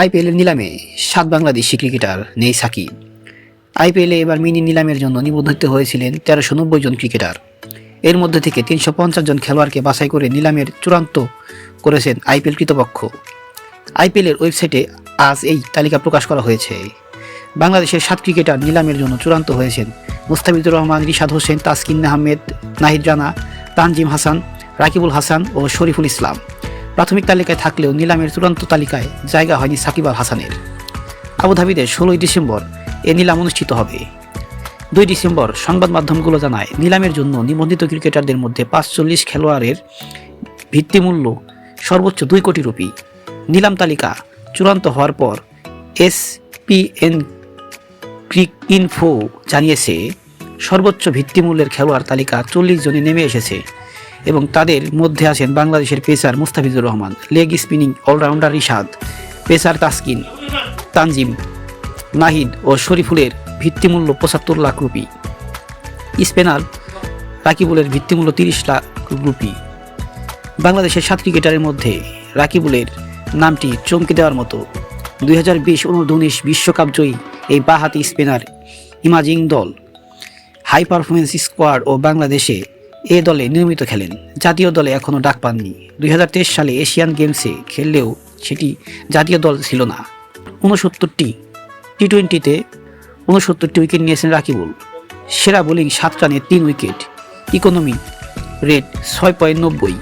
আইপিএলের নিলামে সাত বাংলাদেশি ক্রিকেটার নেই সাকিব। আইপিএলে এবার মিনি নিলামের জন্য নিবন্ধিত হয়েছিলেন তেরোশো নব্বই জন ক্রিকেটার। এর মধ্যে থেকে তিনশো পঞ্চাশ জন খেলোয়াড়কে বাছাই করে নিলামের চূড়ান্ত করেছেন আইপিএল কৃতপক্ষ। আইপিএলের ওয়েবসাইটে আজ এই তালিকা প্রকাশ করা হয়েছে। বাংলাদেশের সাত ক্রিকেটার নিলামের জন্য চূড়ান্ত হয়েছেন মুস্তাফিজুর রহমান, রিশাদ হোসেন, তাসকিন আহমেদ, নাহিদ রানা, তানজিম হাসান, রাকিবুল হাসান ও শরীফুল ইসলাম। প্রাথমিক তালিকায় থাকলেও নিলামের চূড়ান্ত তালিকায় জায়গা হয়নি সাকিব আল হাসানের। আবুধাবিতে ষোলোই ডিসেম্বর এ নিলাম অনুষ্ঠিত হবে। দুই ডিসেম্বর সংবাদ মাধ্যমগুলো জানায়, নিলামের জন্য নিবন্ধিত ক্রিকেটারদের মধ্যে পাঁচচল্লিশ খেলোয়াড়ের ভিত্তিমূল্য সর্বোচ্চ দুই কোটি রুপি। নিলাম তালিকা চূড়ান্ত হওয়ার পর এস এসপিএন ক্রিক ইনফো জানিয়েছে, সর্বোচ্চ ভিত্তিমূল্যের খেলোয়াড় তালিকা চল্লিশ জনে নেমে এসেছে। এবং তাদের মধ্যে আছেন বাংলাদেশের pacer Mustafizur Rahman leg spinning allrounder Rishad pacer Taskin, Tanzim, Nahid ও শরীফুলের ভিত্তিমূল্য পঁচাত্তর লাখ রুপি। স্পেনার রাকিবুলের ভিত্তিমূল্য তিরিশ লাখ রুপি। বাংলাদেশের সাত ক্রিকেটারের মধ্যে রাকিবুলের নামটি চমকে দেওয়ার মতো দুই হাজার বিশ অনূর্ধ্ব উনিশ বিশ্বকাপ জয়ী এই বাহাতি স্পিনার ইমাজিং দল। হাই পারফরমেন্স স্কোয়াড ও বাংলাদেশে এ দলে নিয়মিত খেলেন। জাতীয় দলে এখনও ডাক পাননি। দুই হাজার তেইশ সালে এশিয়ান গেমসে খেললেও সেটি জাতীয় দল ছিল না। উনসত্তরটি টি টোয়েন্টিতে উনসত্তরটি উইকেট নিয়েছেন রাকিবুল। সেরা বোলিং সাত রানে তিন উইকেট। ইকোনমি রেট ছয় পয়েন্ট নব্বই।